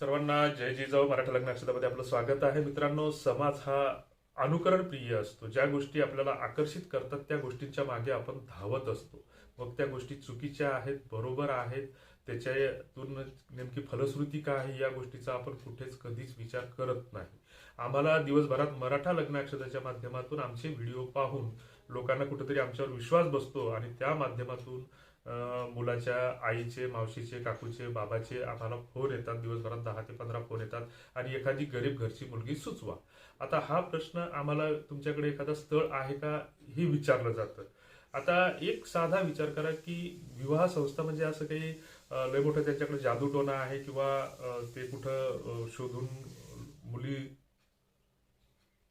सर्वांना जय जिजाऊ मराठा लग्न अक्षतामध्ये आपलं स्वागत आहे. मित्रांनो समाज हा अनुकरण प्रिय असतो. ज्या गोष्टी आपल्याला आकर्षित करतात त्या गोष्टींच्या मागे आपण धावत असतो. मग त्या गोष्टी चुकीच्या आहेत बरोबर आहेत. त्याच्यातून नेमकी फलश्रुती काय आहे या गोष्टीचा आपण कुठेच कधीच विचार करत नाही. आम्हाला दिवसभरात मराठा लग्न अक्षताच्या माध्यमातून आमचे व्हिडिओ पाहून लोकांना कुठेतरी आमच्यावर विश्वास बसतो आणि त्या माध्यमातून मुलाच्या आईचे मावशीचे काकूचे बाबाचे आम्हाला फोन येतात दिवसभरात दहा ते पंधरा फोन येतात आणि एखादी गरीब घरची मुलगी सुचवा. आता हा प्रश्न आम्हाला तुमच्याकडे एखादं स्थळ आहे का हे विचारलं जातं. आता एक साधा विचार करा की विवाह संस्था म्हणजे असं काही लय मोठं त्यांच्याकडे जादूटोना आहे किंवा ते कुठं शोधून मुली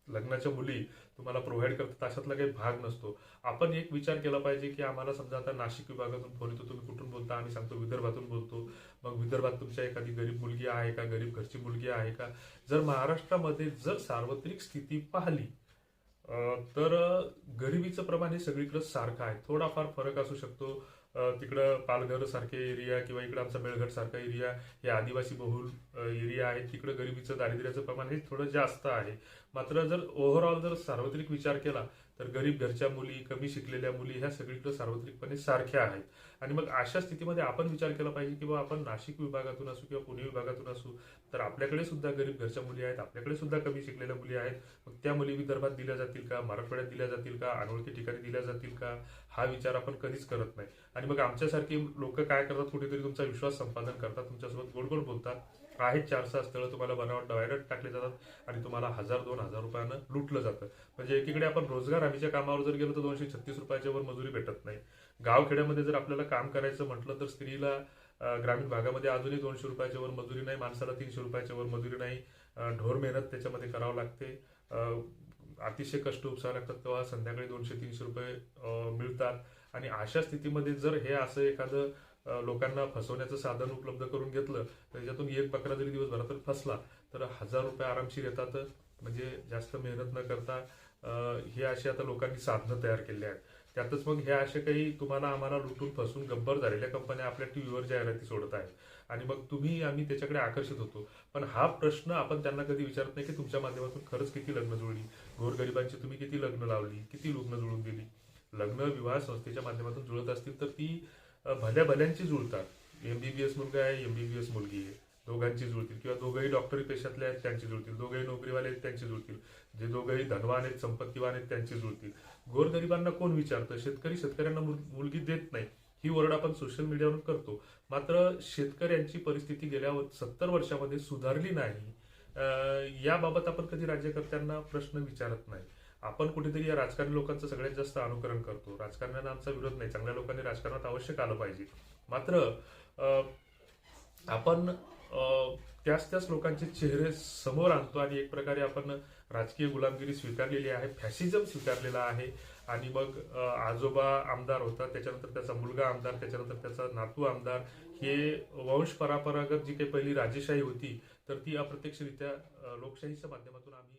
लग्नाच्या मुली तुम्हाला प्रोव्हाइड करतात अशातला काही भाग नसतो. आपण एक विचार केला पाहिजे की आम्हाला समजा आता नाशिक विभागातून फोन येतो तुम्ही कुठून बोलता? आम्ही सांगतो विदर्भातून बोलतो. मग विदर्भात तुमच्या एखादी गरीब मुलगी आहे का? गरीब घरची मुलगी आहे का? जर महाराष्ट्रामध्ये जर सार्वत्रिक स्थिती पाहिली तर गरिबीचं प्रमाण हे सगळीकडे सारखं आहे. थोडाफार फरक असू शकतो. तिकडं पालघर सारखे एरिया किंवा इकडं आमचा मेळघाट सारखा एरिया हे आदिवासी बहुल एरिया आहेत. तिकडं गरिबीचं दारिद्र्याचं प्रमाण हे थोडं जास्त आहे. मात्र जर ओव्हरऑल जर सार्वत्रिक विचार केला तर गरीब घरच्या मुली कमी शिकलेल्या मुली ह्या सगळीकडे सार्वत्रिकपणे सारख्या आहेत. आणि मग अशा स्थितीमध्ये आपण विचार केला पाहिजे की बाबा आपण नाशिक विभागातून असू किंवा पुणे विभागातून असू तर आपल्याकडे सुद्धा गरीब घरच्या मुली आहेत आपल्याकडे सुद्धा कमी शिकलेल्या मुली आहेत. मग त्या मुली विदर्भात दिल्या जातील का? मराठवाड्यात दिल्या जातील का? अनोळखी ठिकाणी दिल्या जातील का? हा विचार आपण कधीच करत नाही. आणि मग आमच्यासारखे लोक काय करतात? कुठेतरी तुमचा विश्वास संपादन करतात तुमच्यासोबत गोड गोड बोलतात. आहेत चार सहा स्थळं तुम्हाला बनावट डायरेक्ट टाकले जातात आणि तुम्हाला हजार दोन हजार रुपयानं लुटलं जातं. म्हणजे एकीकडे आपण रोजगार हमीच्या कामावर जर गेलो तर दोनशे छत्तीस रुपयाच्या वर मजुरी भेटत नाही. गावखेड्यामध्ये जर आपल्याला काम करायचं म्हटलं तर स्त्रीला ग्रामीण भागामध्ये अजूनही दोनशे रुपयाच्या वर मजुरी नाही माणसाला तीनशे रुपयाच्या वर मजुरी नाही. ढोर मेहनत त्याच्यामध्ये करावं लागते. अतिशय कष्ट उपसावे लागतात तेव्हा संध्याकाळी दोनशे तीनशे रुपये मिळतात. आणि अशा स्थितीमध्ये जर हे असं एखादं लोकांना फसवण्याचं साधन उपलब्ध करून घेतलं तर त्याच्यातून एक बकरा जरी दिवसभरात फसला तर हजार रुपये आरामशीर येतात म्हणजे जास्त मेहनत न करता हे असे आता लोकांनी साधनं तयार केले आहेत. त्यातच मग हे असे काही तुम्हाला आम्हाला लुटून फसून गब्बर झालेल्या कंपन्या आपल्या टी व्हीवर जाहिराती सोडत आहेत. आणि मग तुम्ही आम्ही त्याच्याकडे आकर्षित होतो. पण हा प्रश्न आपण त्यांना कधी विचारत नाही की तुमच्या माध्यमातून खरंच किती लग्न जुळली? गोरगरिबांची तुम्ही किती लग्न लावली? किती लग्न जुळून दिली लग्न विवाह संस्थेच्या माध्यमातून जुळत असतील तर ती भल्या भल्यांची जुळतात. एस मुलगा आहे एम बी बी एस मुलगी आहे. दोघांची जुळतील. किंवा दोघंही डॉक्टरी पेशातले आहेत त्यांची जुळतील. दोघंही नोकरीवाले आहेत त्यांची जुळतील. जे दोघंही धनवान आहेत संपत्तीवान आहेत त्यांची जुळतील. गोरगरिबांना कोण विचारतं? शेतकरी शेतकऱ्यांना मुल- मुलगी देत नाही. ही ओरड आपण सोशल मीडियावर करतो. मात्र शेतकऱ्यांची परिस्थिती गेल्या सत्तर वर्षामध्ये सुधारली नाही. याबाबत आपण कधी राज्यकर्त्यांना प्रश्न विचारत नाही. आपण कुठेतरी या राजकारणी लोकांचं सगळ्यात जास्त अनुकरण करतो. राजकारण्यांना आमचा विरोध नाही. चांगल्या लोकांनी राजकारणात आवश्यक आलं पाहिजे. मात्र आपण त्याच त्याच लोकांचे चेहरे समोर आणतो आणि एक प्रकारे आपण राजकीय गुलामगिरी स्वीकारलेली आहे फॅसिझम स्वीकारलेला आहे आणि मग आजोबा आमदार होता त्याच्यानंतर त्याचा मुलगा आमदार त्याच्यानंतर त्याचा नातू आमदार हे वंश परंपरागत जी काही पहिली राजेशाही होती तर ती अप्रत्यक्षरित्या लोकशाहीच्या माध्यमातून आम्ही